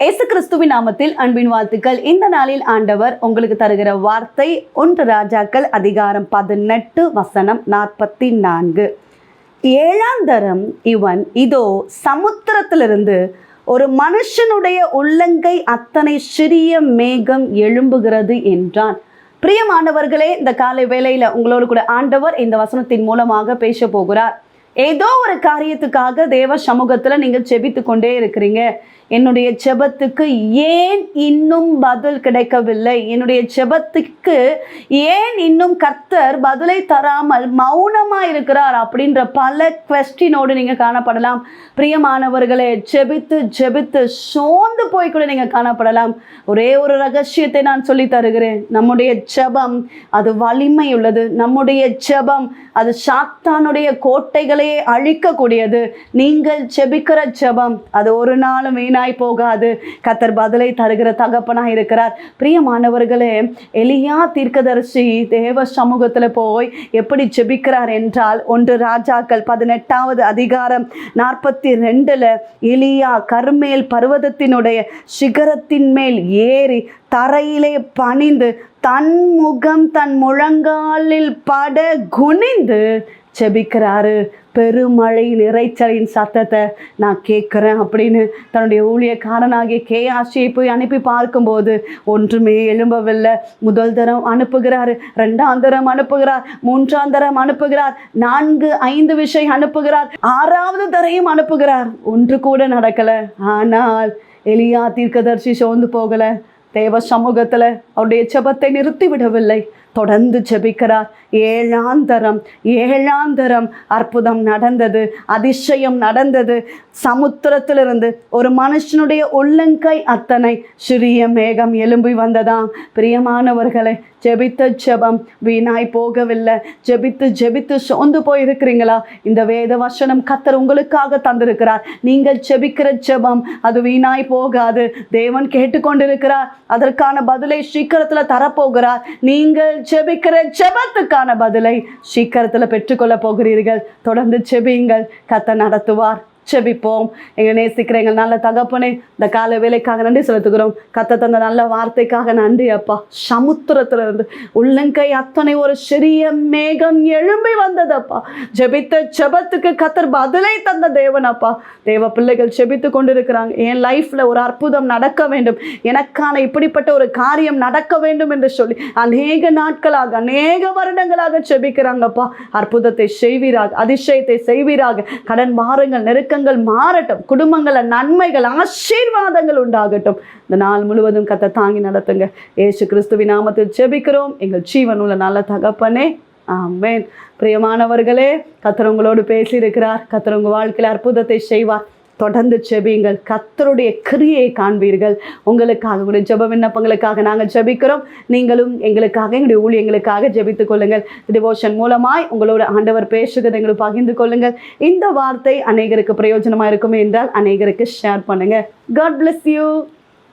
இயேசு கிறிஸ்துவின் நாமத்தில் அன்பின் வாழ்த்துக்கள். இந்த நாளில் ஆண்டவர் உங்களுக்கு தருகிற வார்த்தை ஒன்று ராஜாக்கள் அதிகாரம் பதினெட்டு வசனம் நாற்பத்தி நான்கு ஏழாம் தரம் இவன் இதோ சமுத்திரத்திலிருந்து ஒரு மனுஷனுடைய உள்ளங்கை அத்தனை சிறிய மேகம் எழும்புகிறது என்றான். பிரியமானவர்களே இந்த காலை வேலையில் உங்களோடு கூட ஆண்டவர் இந்த வசனத்தின் மூலமாக பேச போகிறார். ஏதோ ஒரு காரியத்துக்காக தேவ சமூகத்தில் நீங்கள் செபித்து கொண்டே இருக்கிறீங்க. என்னுடைய செபத்துக்கு ஏன் இன்னும் பதில் கிடைக்கவில்லை? என்னுடைய செபத்துக்கு ஏன் இன்னும் கர்த்தர் பதிலை தராமல் மௌனமா இருக்கிறார் அப்படின்ற பல கொஸ்டினோடு நீங்கள் காணப்படலாம். பிரியமானவர்களே செபித்து ஜெபித்து சோர்ந்து போய் கூட நீங்கள் காணப்படலாம். ஒரே ஒரு ரகசியத்தை நான் சொல்லி தருகிறேன். நம்முடைய ஜெபம் அது வலிமை உள்ளது. நம்முடைய ஜெபம் அது சாத்தானுடைய கோட்டைகளையே அழிக்கக்கூடியது. நீங்கள் செபிக்கிற ஜெபம் அது ஒரு நாளும் வீணாய் போகாது. கத்தர் பதிலை தருகிற தகப்பனாக இருக்கிறார். பிரியமானவர்களே எலியா தீர்க்கதரிசி தேவ சமூகத்தில் போய் எப்படி ஜெபிக்கிறார் என்றால் ஒன்று ராஜாக்கள் பதினெட்டாவது அதிகாரம் நாற்பத்தி ரெண்டுல எலியா கர்மேல் பர்வதத்தினுடைய சிகரத்தின் மேல் ஏறி தரையிலே பணிந்து தன் முகம் தன் முழங்காலில் பட குனிந்து செபிக்கிறாரு பெருமழையின் இறைச்சலின் சத்தத்தை நான் கேட்குறேன் அப்படின்னு தன்னுடைய ஊழியக்காரனாகிய கே ஆசியை போய் அனுப்பி பார்க்கும்போது ஒன்றுமே எழும்பவில்லை. முதல் தரம் அனுப்புகிறார் ரெண்டாம் தரம் அனுப்புகிறார் மூன்றாம் தரம் அனுப்புகிறார் நான்கு ஐந்து விஷயம் அனுப்புகிறார் ஆறாவது தரையும் அனுப்புகிறார். ஒன்று கூட நடக்கலை. ஆனால் எலியா தீர்க்கதர்சி சோர்ந்து போகலை. தேவ சமூகத்தில் அவருடைய ஜபத்தை நிறுத்தி விடவில்லை தொடர்ந்து ஜெபிக்கிறார். ஏழாந்தரம் ஏழாந்தரம் அற்புதம் நடந்தது அதிசயம் நடந்தது. சமுத்திரத்திலிருந்து ஒரு மனுஷனுடைய உள்ளங்கை அத்தனை சிறிய மேகம் எலும்பி வந்ததாம். பிரியமானவர்களை ஜெபித்த ஜெபம் வீணாய் போகவில்லை. ஜெபித்து ஜெபித்து சோர்ந்து போயிருக்கிறீங்களா? இந்த வேத வசனம் கத்தர் உங்களுக்காக தந்திருக்கிறார். நீங்கள் ஜெபிக்கிற ஜெபம் அது வீணாய் போகாது. தேவன் கேட்டுக்கொண்டிருக்கிறார். அதற்கான பதிலை சீக்கிரத்தில் தரப்போகிறார். நீங்கள் செபிக்கிற ஜெபத்துக்கான பதிலை சீக்கிரத்தில் பெற்றுக்கொள்ள போகிறீர்கள். தொடர்ந்து செபியுங்கள். கத்த நடத்துவார். செபிப்போம். எங்கள் நேசிக்கிற எங்கள் நல்ல தகப்பனே இந்த கால வேலைக்காக நன்றி செலுத்துகிறோம். கத்த தந்த நல்ல வார்த்தைக்காக நன்றி அப்பா. சமுத்திரத்துல இருந்து உள்ளங்கை அத்தனை ஒரு சிறிய மேகம் எழும்பி வந்ததப்பா ஜெபித்த ஜெபத்துக்கு கத்தர் பதிலை தந்த தேவன் அப்பா. தேவ பிள்ளைகள் ஜெபித்து கொண்டிருக்கிறாங்க. என் லைஃப்ல ஒரு அற்புதம் நடக்க வேண்டும். எனக்கான இப்படிப்பட்ட ஒரு காரியம் நடக்க வேண்டும் என்று சொல்லி அநேக நாட்களாக அநேக வருடங்களாக செபிக்கிறாங்கப்பா அற்புதத்தை செய்வீராக அதிசயத்தை செய்வீராக. கடன் மாறுங்கள் நெருக்க நெருக்கங்கள் மாறட்டும். குடும்பங்கள நன்மைகள் ஆசீர்வாதங்கள் உண்டாகட்டும். இந்த நாள் முழுவதும் கத்தை தாங்கி நடத்துங்க. ஏசு கிறிஸ்துவி நாமத்தில் செபிக்கிறோம் எங்கள் ஜீவன் உள்ள நல்ல தகப்பனே. ஆமேன். பிரியமானவர்களே கத்தர் உங்களோடு பேசியிருக்கிறார். கத்தர் உங்கள் வாழ்க்கையில் அற்புதத்தை செய்வார். தொடர்ந்து ஜெபியுங்கள். கத்தருடைய கிரியை காண்பீர்கள். உங்களுக்காக உங்களுடைய ஜெப விண்ணப்பங்களுக்காக நாங்கள் ஜெபிக்கிறோம். நீங்களும் எங்களுக்காக எங்களுடைய ஊழியங்களுக்காக ஜெபித்துக் கொள்ளுங்கள். டிவோஷன் மூலமாய் உங்களோட ஆண்டவர் பேசுகிறது எங்களுக்கு பகிர்ந்து கொள்ளுங்கள். இந்த வார்த்தை அநேகருக்கு பிரயோஜனமாக இருக்குமே என்றால் அநேகருக்கு ஷேர் பண்ணுங்கள் காட் பிளஸ் யூ